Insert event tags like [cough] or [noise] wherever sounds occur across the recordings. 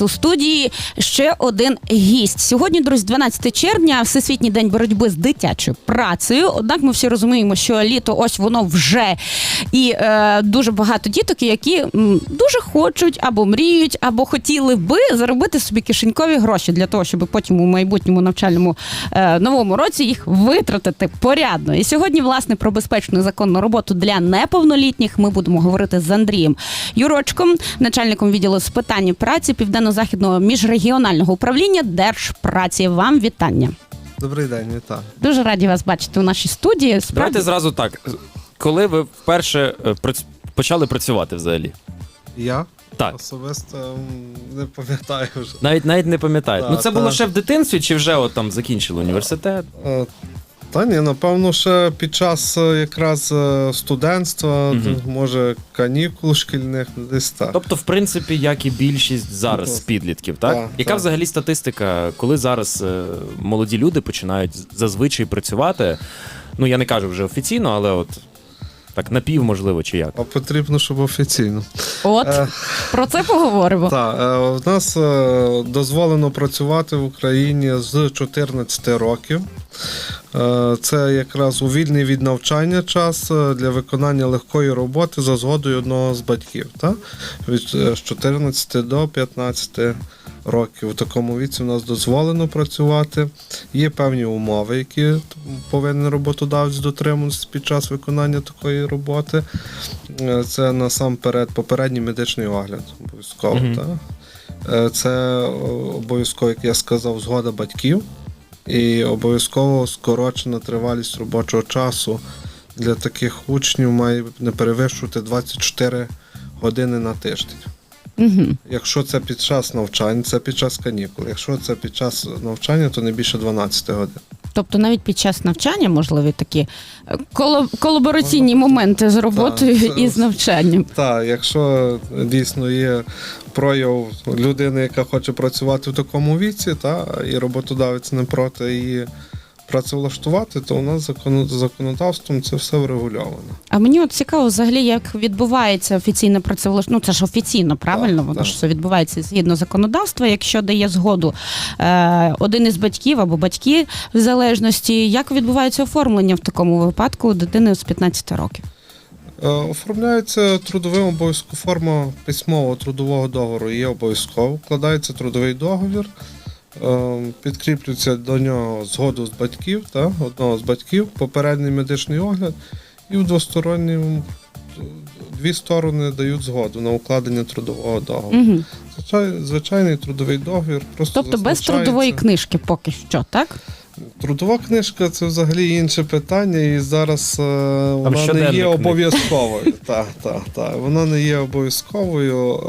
У студії ще один гість. Сьогодні, друзі, 12 червня, Всесвітній день боротьби з дитячою працею. Однак ми всі розуміємо, що літо ось воно вже і е, дуже багато діток, які м, дуже хочуть або мріють, або хотіли би заробити собі кишенькові гроші для того, щоб потім у майбутньому навчальному е, новому році їх витратити порядно. І сьогодні, власне, про безпечну законну роботу для неповнолітніх ми будемо говорити з Андрієм Юрочком, начальником відділу з питань праці Південно-Західного міжрегіонального управління Держпраці. Вам вітання. Добрий день, вітаю. Дуже раді вас бачити у нашій студії. Справді Давайте зразу так. Коли ви вперше е, прац- почали працювати взагалі? Я Так. особисто м, не пам'ятаю вже. Навіть навіть не пам'ятаєте. Так, ну це було так. ще в дитинстві, чи вже от там закінчили університет? Е, Та ні, напевно, ще під час е, якраз е, студентства, д- може, канікул шкільних, десь так. Тобто, в принципі, як і більшість зараз Ну, підлітків, так? так, Яка так. взагалі статистика, коли зараз е, молоді люди починають зазвичай працювати? Ну я не кажу вже офіційно, але от так напів, можливо, чи як? А потрібно, щоб офіційно. от Е, про це поговоримо. Так, е, в нас е, дозволено працювати в Україні з 14 років. Е, Це якраз у вільний від навчання час е, для виконання легкої роботи за згодою одного з батьків. Так? Від е, з 14 до 15 років. У такому віці в нас дозволено працювати. Є певні умови, які повинен роботодавець дотримуватися під час виконання такої роботи. Е, Це насамперед попередній медичний огляд обов'язково. Так? Е, Це е, обов'язково, як я сказав, згода батьків і обов'язково скорочена тривалість робочого часу для таких учнів має не перевищувати 24 години на тиждень. Угу. Якщо це під час навчання, це під час канікул. Якщо це під час навчання, то не більше 12 годин. Тобто навіть під час навчання можливі такі е, колабораційні моменти з роботою та, і з навчанням. Так, якщо дійсно є прояв людини, яка хоче працювати в такому віці, та, і роботодавець не проти її працевлаштувати, то у нас закон- законодавством це все врегульовано. А мені от цікаво, взагалі, як відбувається офіційне працевлаштування. Ну це ж офіційно, правильно? Так, Воно так. ж все відбувається згідно законодавства. Якщо дає згоду е, один із батьків або батьки в залежності, як відбувається оформлення в такому випадку дитини з 15 років? Е, Оформляється трудовим обов'язку форма письмового трудового договору є обов'язково. Вкладається трудовий договір, підкріплюється до нього згоду з батьків, та, одного з батьків, попередній медичний огляд, і в двосторонньому е, дві сторони дають згоду на укладення трудового договору. Угу. Звичай- Звичайний трудовий договір. Просто Тобто без трудової книжки поки що, так? Трудова книжка це взагалі інше питання, і зараз е, [laughs] вона не є обов'язковою. Так, так, так. Вона не є обов'язковою.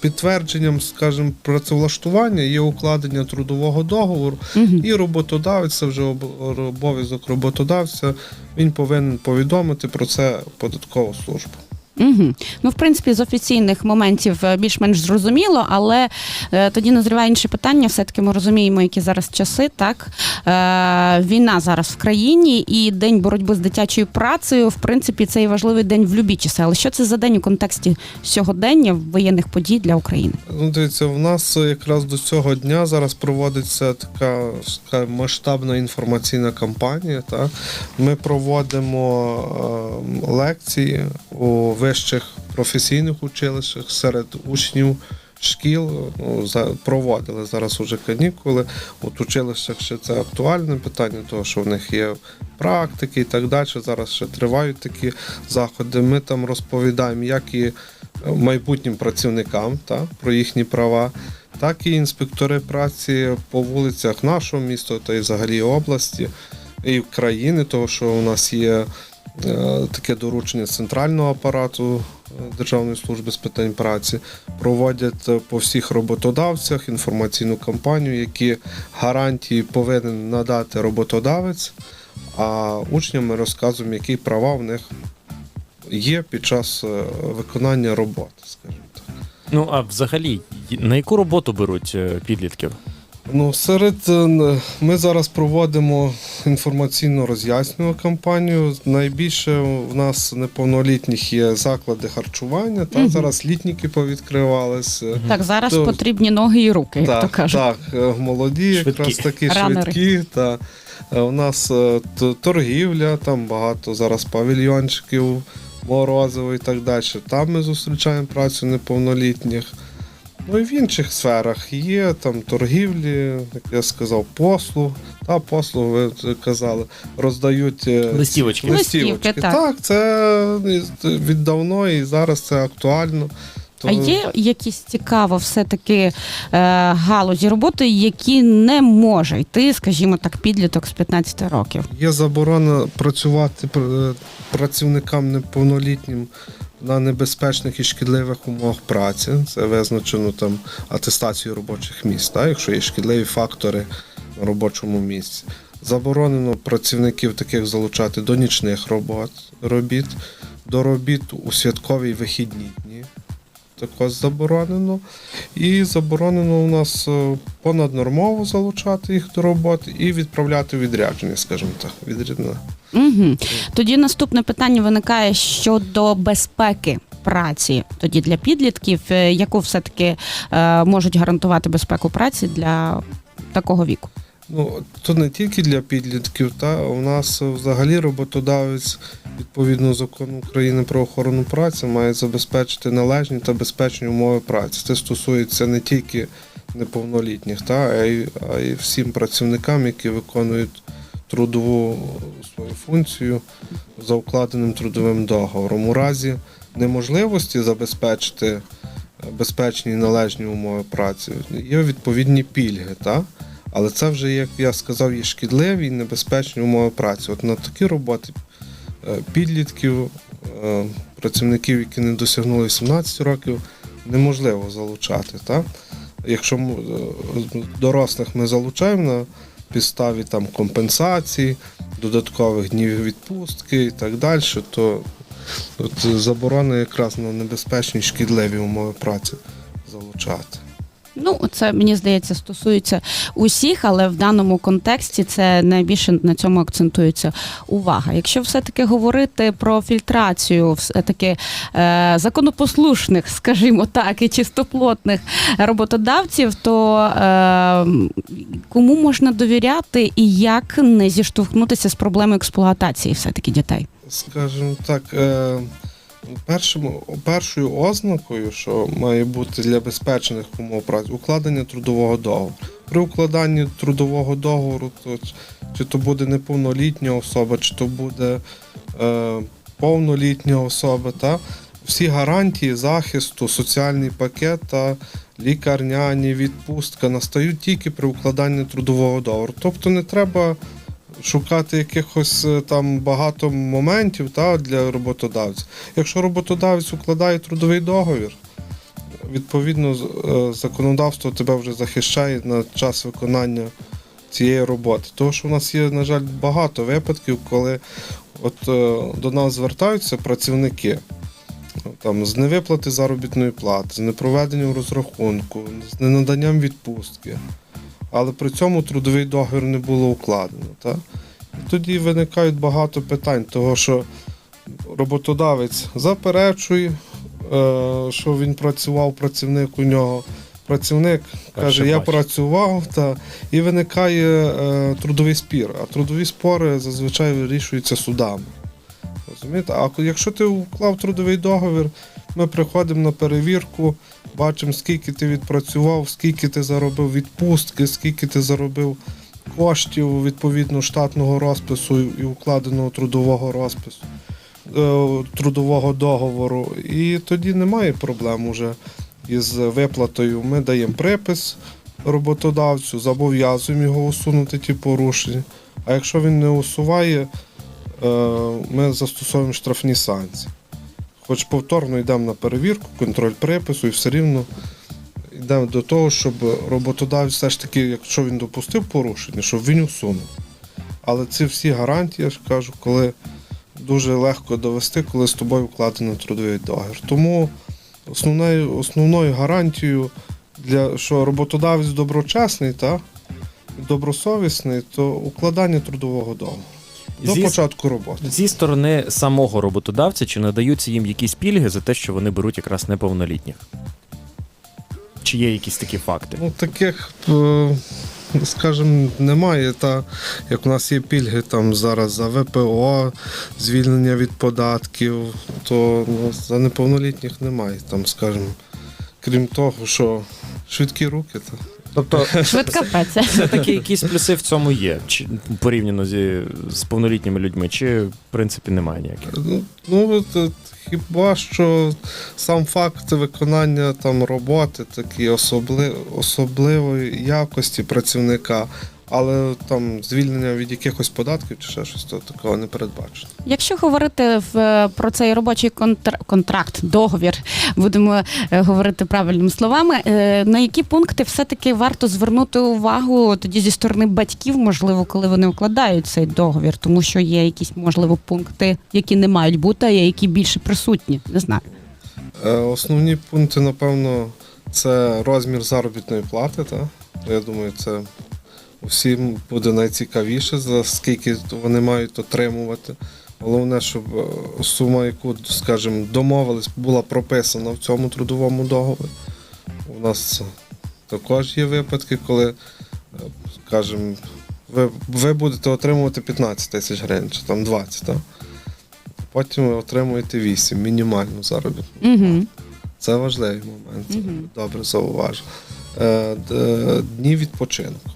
Підтвердженням, скажімо, працевлаштування є укладення трудового договору, Угу. і роботодавець це вже обов'язок роботодавця. Він повинен повідомити про це податкову службу. Угу. Ну, в принципі, з офіційних моментів е, більш-менш зрозуміло, але е, тоді назріває інше питання. Все-таки ми розуміємо, які зараз часи. Так е, війна зараз в країні, і день боротьби з дитячою працею, в принципі, це і важливий день в любі часи. Але що це за день у контексті сьогодення воєнних подій для України? Ну, дивіться, в нас якраз до цього дня зараз проводиться така скажімо, масштабна інформаційна кампанія. Так? Ми проводимо е, лекції у вищих професійних училищах серед учнів. Шкіл ну, проводили зараз уже канікули. От училищах ще це актуальне питання, тому що в них є практики і так далі. Зараз ще тривають такі заходи. Ми там розповідаємо, як і майбутнім працівникам та, про їхні права, так і інспектори праці по вулицях нашого міста та й взагалі області і країни, тому що у нас є таке доручення центрального апарату е, Державної служби з питань праці, проводять е, по всіх роботодавцях інформаційну кампанію, які гарантії повинен надати роботодавець, а учням ми розказуємо, які права в них є під час е, виконання роботи, скажімо так. Ну а взагалі, на яку роботу беруть е, підлітків? Ну, серед е, ми зараз проводимо інформаційно роз'яснювальну кампанію. Найбільше в нас неповнолітніх є заклади харчування. Та Мгм. зараз літніки повідкривалися. Так, зараз То- потрібні ноги і руки, як то Так, кажуть. так, е, молоді, Швидкі. якраз такі Ранери. швидкі. Та. Е, У нас е, торгівля, там багато зараз павільйончиків, морозиво і так далі. Там ми зустрічаємо працю неповнолітніх. Ну і в інших сферах є там торгівлі, як я сказав, послуг. Та послуг, ви казали, роздають е, Листівочки. листівочки. Листівки, так. так, це віддавно і зараз це актуально. А є якісь цікаво все-таки е, галузі роботи, які не може йти, скажімо так, підліток з 15 років. Є заборона працювати пр- працівникам неповнолітнім на небезпечних і шкідливих умовах праці. Це визначено там атестацією робочих місць, так? якщо є шкідливі фактори на робочому місці. Заборонено працівників таких залучати до нічних робот, робіт, до робіт у святкові вихідні дні. Також заборонено. І заборонено у нас е, понаднормово залучати їх до роботи і відправляти відрядження, скажімо так. Відрядне. Угу. Тоді наступне питання виникає щодо безпеки. Праці тоді для підлітків, Е, яку все-таки е, можуть гарантувати безпеку праці для такого віку. Ну, то не тільки для підлітків, та у нас взагалі роботодавець відповідно закону України про охорону праці має забезпечити належні та безпечні умови праці. Це стосується не тільки неповнолітніх, та а й, а й всім працівникам, які виконують трудову свою функцію за укладеним трудовим договором. У разі неможливості забезпечити безпечні і належні умови праці, є відповідні пільги. Та? Але це вже, як я сказав, є шкідливі і небезпечні умови праці. От на такі роботи е, підлітків, е, працівників, які не досягнули 18 років, неможливо залучати. Так? Якщо е, дорослих ми залучаємо на підставі там, компенсацій, додаткових днів відпустки і так далі, то от, заборона якраз на небезпечні шкідливі умови праці залучати. Ну, це мені здається стосується усіх, але в даному контексті це найбільше на цьому акцентується увага. Якщо все-таки говорити про фільтрацію, все-таки е, законопослушних, скажімо так, і чистоплотних роботодавців, то е, кому можна довіряти і як не зіштовхнутися з проблемою експлуатації все-таки дітей? скажімо так, е, першим, першою ознакою, що має бути для безпечних умов праці, укладення трудового договору. При укладанні трудового договору, то, чи то буде неповнолітня особа, чи то буде е, повнолітня особа, та, всі гарантії захисту, соціальний пакет та лікарняні, відпустка настають тільки при укладанні трудового договору. Тобто не треба шукати якихось е, там багато моментів та, для роботодавця. Якщо роботодавець укладає трудовий договір, відповідно е, законодавство тебе вже захищає на час виконання цієї роботи. Тому що в нас є, на жаль, багато випадків, коли от е, до нас звертаються працівники. Там, з невиплати заробітної плати, з непроведенням розрахунку, з ненаданням відпустки. Але при цьому трудовий договір не було укладено. Так? І тоді виникають багато питань, того що роботодавець заперечує, е, що він працював, працівник у нього. Працівник каже, я бачу. працював, та, і виникає е, трудовий спір. А трудові спори зазвичай вирішуються судами. Розумієте? А якщо ти вклав трудовий договір, ми приходимо на перевірку, бачимо, скільки ти відпрацював, скільки ти заробив відпустки, скільки ти заробив коштів відповідно штатного розпису і укладеного трудового розпису, е, трудового договору. І тоді немає проблем уже із виплатою. Ми даємо припис роботодавцю, зобов'язуємо його усунути ті порушення. А якщо він не усуває, е, ми застосовуємо штрафні санкції. Хоч повторно йдемо на перевірку, контроль припису і все рівно йдемо до того, щоб роботодавець все ж таки, якщо він допустив порушення, щоб він усунув. Але ці всі гарантії, я ж кажу, коли дуже легко довести, коли з тобою вкладено трудовий договір. Тому основною, основною гарантією, для, що роботодавець доброчесний, та, добросовісний, то укладання трудового договору до Зі- початку роботи. Зі сторони самого роботодавця, чи надаються їм якісь пільги за те, що вони беруть якраз неповнолітніх? Чи є якісь такі факти? Ну, таких, е, скажімо, немає. Та як у нас є пільги там зараз за ВПО, звільнення від податків, то ну, за неповнолітніх немає. Там, скажімо, крім того, що швидкі руки. Та. Тобто, [laughs] Швидка праця. все-таки якісь плюси в цьому є, чи порівняно зі, з повнолітніми людьми, чи в принципі немає ніяких? Ну, Ну, хіба що сам факт виконання там роботи, такі особли, особливої якості працівника, але там звільнення від якихось податків чи ще щось, то такого не передбачено. Якщо говорити в, про цей робочий контр- контракт, договір, будемо е, говорити правильними словами, е, на які пункти все-таки варто звернути увагу тоді зі сторони батьків, можливо, коли вони укладають цей договір, тому що є якісь, можливо, пункти, які не мають бути, а які більше присутні. Не знаю. Е, Основні пункти, напевно, це розмір заробітної плати. Та? Я думаю, це всім буде найцікавіше, за скільки вони мають отримувати. Головне, щоб е, сума, яку, скажімо, домовились, була прописана в цьому трудовому договорі. У нас також є випадки, коли, е, скажімо, ви, ви будете отримувати 15 тисяч гривень, чи там 20, так? потім ви отримуєте 8, мінімальну заробітну. Угу. Це важливий момент, це Мгм. добре зауважив. Е, Дні відпочинку.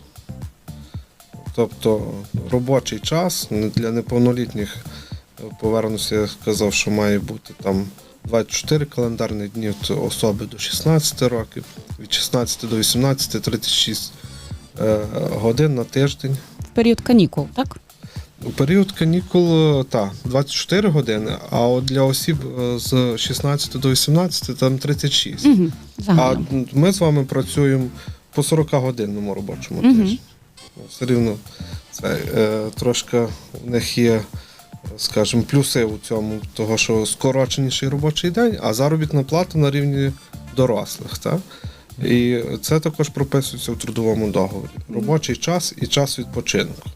Тобто робочий час для неповнолітніх е, повернуся, я сказав, що має бути там 24 календарних дні особи до 16 років, від 16 до 18 36 е, годин на тиждень. В період канікул, так? У період канікул та 24 години, а от для осіб е, з 16 до 18 там 36. Угу. А ми з вами працюємо по 40-годинному робочому Мгм. тижні. Все рівно це е, трошки в них є, скажімо, плюси у цьому, того, що скороченіший робочий день, а заробітна плата на рівні дорослих. Так? І це також прописується в трудовому договорі. Робочий час і час відпочинку.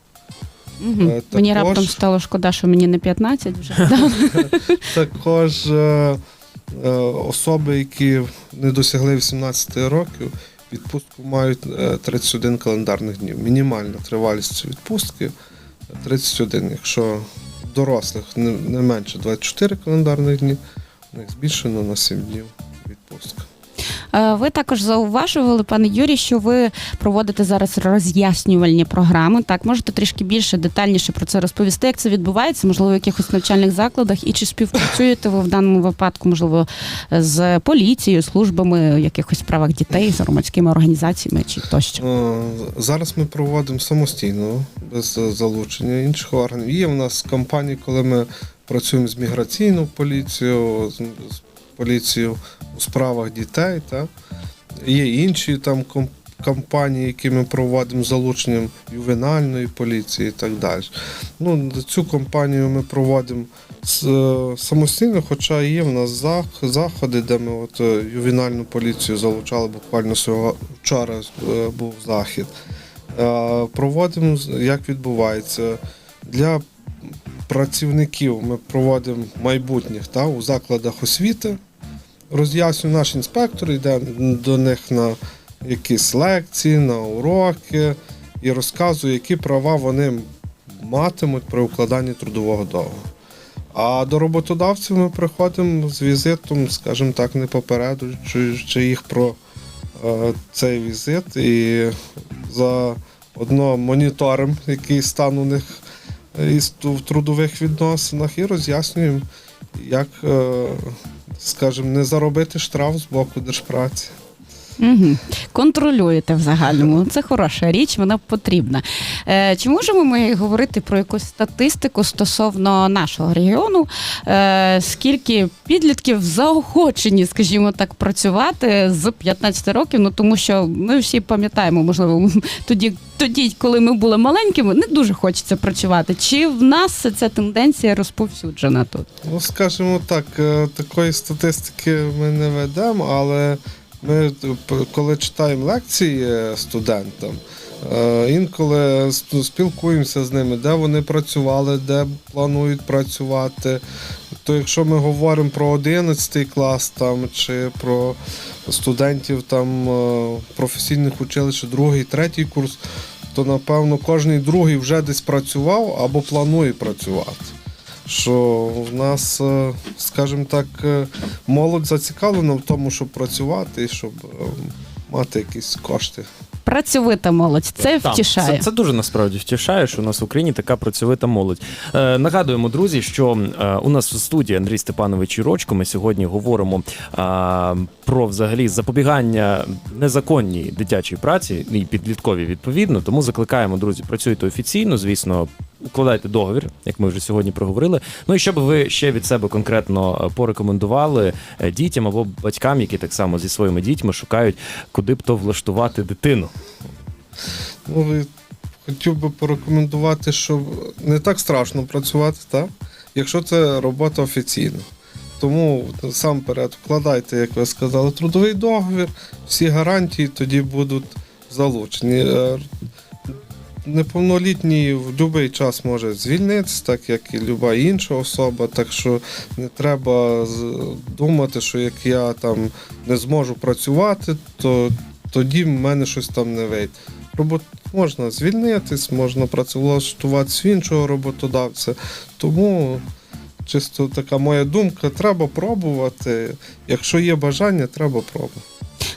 Угу. е, Мені також- раптом стало шкода, що мені не 15 вже. [laughs] Також е, е, особи, які не досягли 18 років, відпустку мають е, 31 календарних днів. Мінімальна тривалість відпустки 31. Якщо дорослих не менше 24 календарних дні, у них збільшено на 7 днів відпустка. Е, Ви також зауважували, пане Юрій, що ви проводите зараз роз'яснювальні програми. Так, можете трішки більше детальніше про це розповісти, як це відбувається, можливо, в якихось навчальних закладах, і чи співпрацюєте ви в даному випадку, можливо, з поліцією, службами в якихось справах дітей, з громадськими організаціями чи тощо. Е, Зараз ми проводимо самостійно, без залучення інших органів. Є в нас кампанії, коли ми працюємо з міграційною поліцією, з з поліцією у справах дітей. Та? Є інші там ком- кампанії, які ми проводимо з залученням ювенальної поліції і так далі. Ну, цю кампанію ми проводимо е, самостійно, хоча є в нас зах- заходи, де ми от е, ювенальну поліцію залучали буквально вчора е, був захід. Проводимо, як відбувається. Для працівників ми проводимо майбутніх та, у закладах освіти. Роз'яснює наш інспектор, йде до них на якісь лекції, на уроки і розказує, які права вони матимуть при укладанні трудового договору. А до роботодавців ми приходимо з візитом, скажімо так, не попереджуючи їх про е, цей візит і за одно моніторимо, який стан у них е, в трудових відносинах, і роз'яснюємо, як, е, скажімо, не заробити штраф з боку держпраці. Угу. Контролюєте в загальному. Це хороша річ, вона потрібна. Е, чи можемо ми говорити про якусь статистику стосовно нашого регіону? Е, скільки підлітків заохочені, скажімо так, працювати з 15 років? Ну тому що ми всі пам'ятаємо, можливо, [laughs] тоді, тоді, коли ми були маленькими, не дуже хочеться працювати. Чи в нас ця тенденція розповсюджена тут? Ну, скажімо так, е, такої статистики ми не ведемо, але ми, коли читаємо лекції е, студентам, Е, Інколи спілкуємося з ними, де вони працювали, де планують працювати. То якщо ми говоримо про 11 клас там, чи про студентів там, е, професійних училищ, другий, третій курс, то напевно кожний другий вже десь працював або планує працювати. Що в нас, е, скажімо так, е, молодь зацікавлена в тому, щоб працювати щоб е, мати якісь кошти. Працьовита молодь. Це Так, втішає. Це, це дуже насправді втішає, що у нас в Україні така працьовита молодь. Е, нагадуємо, друзі, що е, у нас в студії Андрій Степанович Ірочко. Ми сьогодні говоримо е, про взагалі запобігання незаконній дитячій праці і підлітковій відповідно. Тому закликаємо, друзі, працюйте офіційно, звісно. Укладайте договір, як ми вже сьогодні проговорили. Ну і що б ви ще від себе конкретно е, порекомендували е, дітям або батькам, які так само зі своїми дітьми шукають, куди б то влаштувати дитину. Ну, хотів би порекомендувати, що не так страшно працювати, так? якщо це робота офіційна. Тому насамперед вкладайте, як ви сказали, трудовий договір, всі гарантії тоді будуть залучені. Неповнолітній в будь-який час може звільнитися, так як і будь-яка інша особа. Так що не треба думати, що як я там не зможу працювати, то тоді в мене щось там не вийде. Робот можна звільнитись, можна працевлаштуватися в іншого роботодавця. Тому чисто така моя думка, треба пробувати. Якщо є бажання, треба пробувати.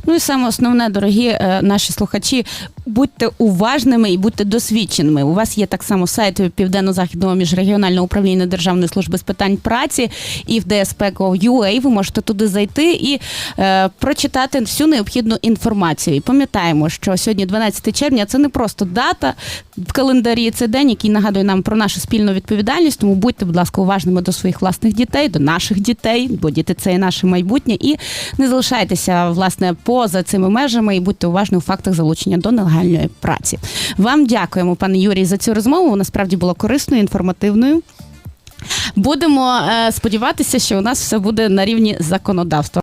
Ну і саме основне, дорогі е, наші слухачі, будьте уважними і будьте досвідченими. У вас є так само сайт Південно-Західного міжрегіонального управління Державної служби з питань праці і в DSP.gov.ua. Ви можете туди зайти і е, прочитати всю необхідну інформацію. І пам'ятаємо, що сьогодні, 12 червня, це не просто дата в календарі, це день, який нагадує нам про нашу спільну відповідальність. Тому будьте, будь ласка, уважними до своїх власних дітей, до наших дітей, бо діти це і наше майбутнє. І не залишайтеся власне поза цими межами і будьте уважні у фактах залучення до нелегальної праці. Вам дякуємо, пане Юрій, за цю розмову. Вона справді була корисною, інформативною. Будемо е, сподіватися, що у нас все буде на рівні законодавства.